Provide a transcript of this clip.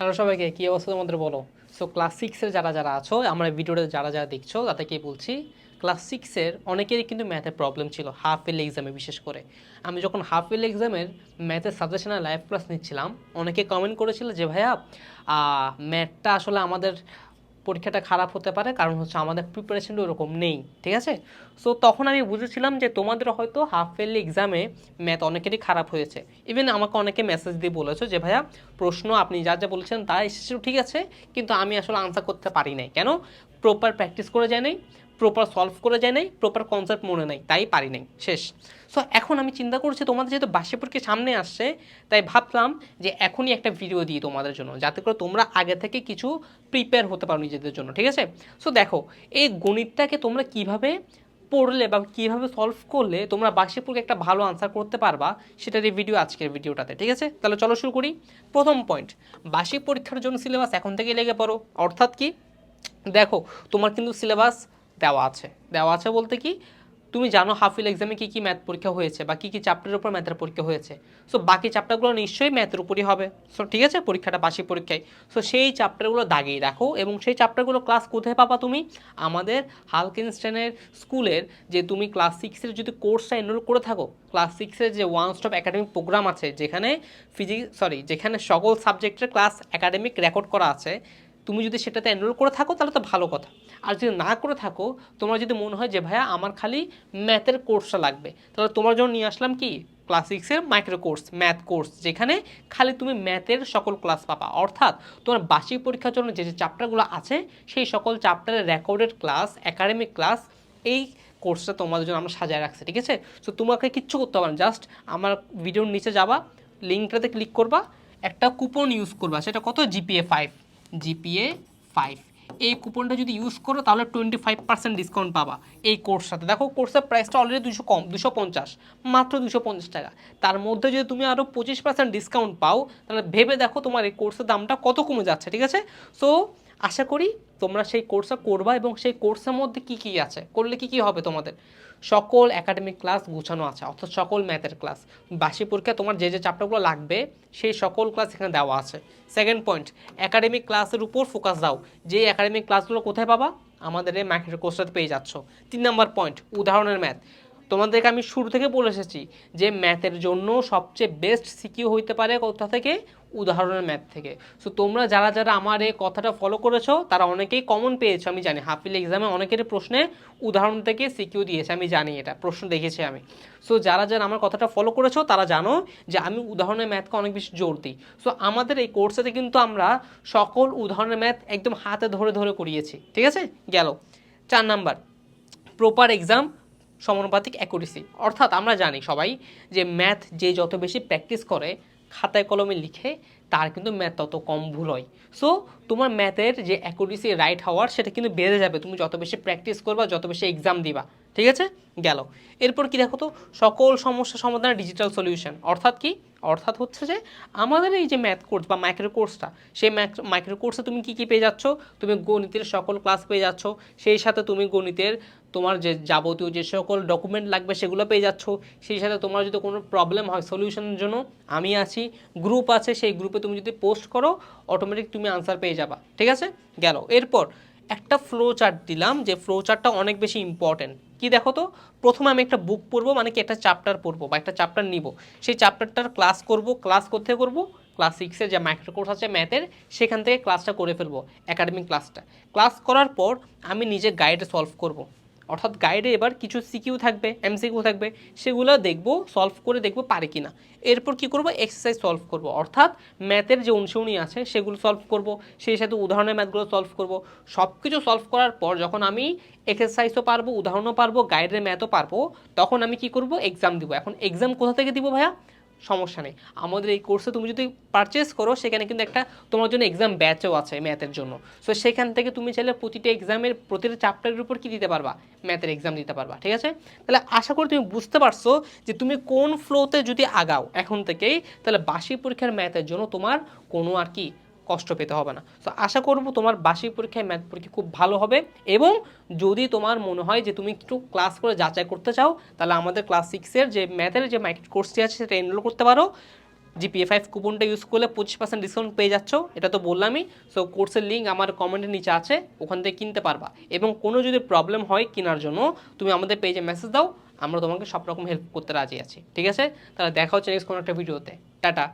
Hello সবাইকে, কী অবস্থা তোমাদের বলো? সো ক্লাস সিক্সের যারা যারা আছো, আমরা ভিডিওটা যারা যারা দেখছ, তাদেরকে বলছি ক্লাস সিক্সের অনেকেরই কিন্তু ম্যাথের প্রবলেম ছিল হাফ এল এক্সামে বিশেষ করে। আমি যখন হাফ এল এক্সামের ম্যাথের সাজেশনে লাইভ ক্লাস নিচ্ছিলাম, অনেকে কমেন্ট করেছিল যে, ভাইয়া ম্যাথটা আসলে আমাদের পরীক্ষাটা খারাপ হতে পারে, কারণ হচ্ছে আমাদের প্রিপারেশনটা ওরকম নেই, ঠিক আছে? সো তখন আমি বুঝেছিলাম যে তোমাদের হয়তো হাফ ফেললি এক্সামে ম্যাথ অনেকেরই খারাপ হয়েছে। ইভেন আমাকে অনেকে মেসেজ দিয়ে বলেছ যে, ভাইয়া, প্রশ্ন আপনি যা যা বলেছেন তা এসেছিল, ঠিক আছে? কিন্তু আমি আসলে আনসার করতে পারি নাই। কেন? প্রপার প্র্যাকটিস করে যায় নাই। প্রপার সলভ করে যায় নাই প্রপার কনসেপ্ট মনে নাই, তাই পারি নাই, শেষ। সো এখন আমি চিন্তা করছি তোমাদের যেহেতু বার্ষিক পরীক্ষা সামনে আসছে, তাই ভাবলাম যে এখনই একটা ভিডিও দিই তোমাদের জন্য, যাতে করে তোমরা আগে থেকে কিছু প্রিপেয়ার হতে পারো নিজেদের জন্য, ঠিক আছে? সো দেখো, এই গণিতটাকে তোমরা কীভাবে পড়লে বা কীভাবে সলভ করলে তোমরা বার্ষিক পরীক্ষা একটা ভালো আনসার করতে পারবা, সেটার এই ভিডিও আজকের ভিডিওটাতে ঠিক আছে? তাহলে চলো শুরু করি। প্রথম পয়েন্ট বার্ষিক পরীক্ষার জন্য সিলেবাস এখন থেকে লেগে পড়ো, অর্থাৎ কি? দেখো, তোমার কিন্তু সিলেবাস দেওয়া আছে। দেওয়া আছে বলতে কি, তুমি জানো হাফিল এক্সামে কী কী ম্যাথ পরীক্ষা হয়েছে বা কী কী চ্যাপ্টারের উপর ম্যাথের পরীক্ষা হয়েছে। সো বাকি চ্যাপ্টারগুলো নিশ্চয়ই ম্যাথের উপরই হবে। সো ঠিক আছে, পরীক্ষাটা বাসি পরীক্ষায়। সো সেই চ্যাপ্টারগুলো দাগিয়ে রাখো এবং সেই চ্যাপ্টারগুলো ক্লাস কোথায় পাবা তুমি? আমাদের হালকিনস্টেনের স্কুলের যে তুমি ক্লাস সিক্সের যদি কোর্সটা এনরোল করে থাকো ক্লাস সিক্সের যে ওয়ান স্টপ একাডেমিক প্রোগ্রাম আছে, যেখানে ফিজিক্স সরি যেখানে সকল সাবজেক্টের ক্লাস একাডেমিক রেকর্ড করা আছে, তুমি যদি সেটাতে এনরোল করে থাকো, তাহলে তো ভালো কথা। আর যদি না করে থাকো, তোমার যদি মনে হয় যে, ভাইয়া, আমার খালি ম্যাথের কোর্সটা লাগবে। তাহলে তোমার জন্য নিয়ে আসলাম কি? ক্লাস সিক্সের মাইক্রো কোর্স ম্যাথ কোর্স যেখানে খালি তুমি ম্যাথের সকল ক্লাস পাবা। অর্থাৎ তোমার বার্ষিক পরীক্ষার জন্য যে যে চ্যাপ্টারগুলো আছে, সেই সকল চ্যাপ্টারের রেকর্ডেড ক্লাস একাডেমিক ক্লাস এই কোর্সটা তোমাদের জন্য আমরা সাজায় রাখছি, ঠিক আছে? সো তোমাকে কিচ্ছু করতে হবে না জাস্ট আমার ভিডিওর নিচে যাবা লিঙ্কটাতে ক্লিক করবা, একটা কুপন ইউজ করবা, সেটা কত? জিপিএ ফাইভ জিপিএ ফাইভ এই কুপনটা যদি ইউজ করো, তাহলে টোয়েন্টি ফাইভ পার্সেন্ট ডিসকাউন্ট পাবা এই কোর্স সাথে। দেখো কোর্সের প্রাইসটা অলরেডি দুশো কম, দুশো পঞ্চাশ, মাত্র দুশো পঞ্চাশ টাকা। তার মধ্যে যদি তুমি আরও পঁচিশ পার্সেন্ট ডিসকাউন্ট পাও, তাহলে ভেবে দেখো তোমার এই কোর্সের দামটা কত কমে যাচ্ছে, ঠিক আছে? সো আশা করি তোমরা সেই কোর্সটা করবা এবং সেই কোর্সের মধ্যে কি কি আছে? করলে কি কি হবে তোমাদের? সকল একাডেমিক ক্লাস গুছানো আছে, অর্থাৎ সকল ম্যাথের ক্লাস বাসি পরীক্ষা তোমার যে যে চ্যাপ্টারগুলো লাগবে, সেই সকল ক্লাস এখানে দেওয়া আছে। সেকেন্ড পয়েন্ট একাডেমিক ক্লাসের উপর ফোকাস দাও। যে একাডেমিক ক্লাসগুলো কোথায় পাবা? আমাদের এই ম্যাথের কোর্সটাতে পেয়ে যাচ্ছ। তিন নম্বর পয়েন্ট উদাহরণের ম্যাথ তোমাদেরকে আমি শুরু থেকে বলে এসেছি যে ম্যাথের জন্য সবচেয়ে বেস্ট সিকিউ হইতে পারে কোথা থেকে? উদাহরণের ম্যাথ থেকে। সো তোমরা যারা যারা আমার এই কথাটা ফলো করেছ, তারা অনেকেই কমন পেয়েছ, আমি জানি। হাফিল এক্সামে অনেকের প্রশ্নে উদাহরণ থেকে সিকিউ দিয়েছে, আমি জানি এটা। প্রশ্ন দেখেছি আমি। সো যারা যারা আমার কথাটা ফলো করেছ, তারা জানো যে আমি উদাহরণের ম্যাথকে অনেক বেশি জোর দিই। সো আমাদের এই কোর্সেতে কিন্তু আমরা সকল উদাহরণের ম্যাথ একদম হাতে ধরে ধরে করিয়েছি। ঠিক আছে? গেল। চার নাম্বার। প্রপার এক্সাম সমানুপাতিক অ্যাকুরেসি। অর্থাৎ আমরা জানি সবাই যে ম্যাথ যে যত বেশি প্র্যাকটিস করে, খাতায় কলমে লিখে, তার কিন্তু ম্যাথ তত কম ভুল হয়। সো তোমার ম্যাথের যে অ্যাকুরেসি রাইট হওয়ার, সেটা কিন্তু বেড়ে যাবে। তুমি যত বেশি প্র্যাকটিস করবা, যত বেশি এক্সাম দিবা। ঠিক আছে? গেল। এরপর কি দেখো তো? সকল সমস্যা সমাধানের ডিজিটাল সলিউশন অর্থাৎ কি? অর্থাৎ হচ্ছে যে আমাদের এই যে ম্যাথ কোর্স বা মাইক্রো কোর্সটা সেই মাইক্রো কোর্সে তুমি কি কি পেয়ে যাচ্ছ? তুমি গণিতের সকল ক্লাস পেয়ে যাচ্ছ। সেই সাথে তুমি গণিতের তোমার যে যাবতীয় যে সকল ডকুমেন্ট লাগবে সেগুলো পেয়ে যাচ্ছ। সেই সাথে তোমার যদি কোনো প্রবলেম হয় সলিউশনের জন্য, আমি আছি গ্রুপ আছে, সেই গ্রুপে তুমি যদি পোস্ট করো অটোমেটিক তুমি আনসার পেয়ে যাবা। ঠিক আছে? গেল। এরপর একটা ফ্লো চার্ট দিলাম যে ফ্লো চার্টটা অনেক বেশি ইম্পর্টেন্ট কি দেখো তো? প্রথমে আমি একটা বুক পড়ব মানে কি একটা চ্যাপ্টার পড়ব, বা একটা চ্যাপ্টার নিব। সেই চ্যাপ্টারটার ক্লাস করব ক্লাস করতে করব? ক্লাস সিক্সে যে মাইক্রো কোর্স আছে ম্যাথের সেখান থেকে ক্লাসটা করে ফেলব একাডেমিক ক্লাসটা ক্লাস করার পর আমি নিজে গাইড সলভ করব। অর্থাৎ গাইডে এবার কিছু সিকিউ থাকবে এমসিকিউ থাকবে, সেগুলো দেখব সলভ করে দেখব পারে কি না এরপর কি করব? এক্সারসাইজ সলভ করব। অর্থাৎ ম্যাথের যে অনুশীলনী আছে, সেগুলো সলভ করব, সেই সাথে উদাহরণের ম্যাথগুলো সলভ করব। সব কিছু সলভ করার পর যখন আমি এক্সারসাইজও পারব, উদাহরণও পারব গাইডের ম্যাথও পারব, তখন আমি কি করব? এক্সাম দিব। এখন এক্সাম কোথা থেকে দিব ভাইয়া? সমস্যা নেই। আমাদের এই কোর্সে তুমি যদি পারচেস করো, সেখানে কিন্তু একটা তোমার জন্য এক্সাম ব্যাচও আছে ম্যাথের জন্য। সো সেখান থেকে তুমি চাইলে প্রতিটা এক্সামের প্রতিটা চ্যাপ্টারের উপর কী দিতে পারবা? ম্যাথের এক্সাম দিতে পারবা, ঠিক আছে? তাহলে আশা করি তুমি বুঝতে পারছ যে তুমি কোন ফ্লোতে যদি আগাও এখন থেকেই, তাহলে বার্ষিক পরীক্ষার ম্যাথের জন্য তোমার কোনো আর কি কষ্ট পেতে হবে না। তো আশা করব তোমার বার্ষিক পরীক্ষায় ম্যাথ পরীক্ষা খুব ভালো হবে এবং যদি তোমার মনে হয় যে তুমি একটু ক্লাস করে যাচাই করতে চাও, তাহলে আমাদের ক্লাস সিক্সের যে ম্যাথের যে মাইক্রো কোর্সটি আছে, সেটা এনরোল করতে পারো। জিপিএ ফাইভ কুপনটা ইউজ করলে পঁচিশ পার্সেন্ট ডিসকাউন্ট পেয়ে যাচ্ছ, এটা তো বললামই। সো কোর্সের লিঙ্ক আমার কমেন্টের নিচে আছে, ওখান থেকে কিনতে পারবা। এবং কোনো যদি প্রবলেম হয় কেনার জন্য, তুমি আমাদের পেজে মেসেজ দাও, আমরা তোমাকে সব রকম হেল্প করতে রাজি আছি। ঠিক আছে? তাহলে দেখা হচ্ছে নেক্সট কোনো একটা ভিডিওতে টাটা!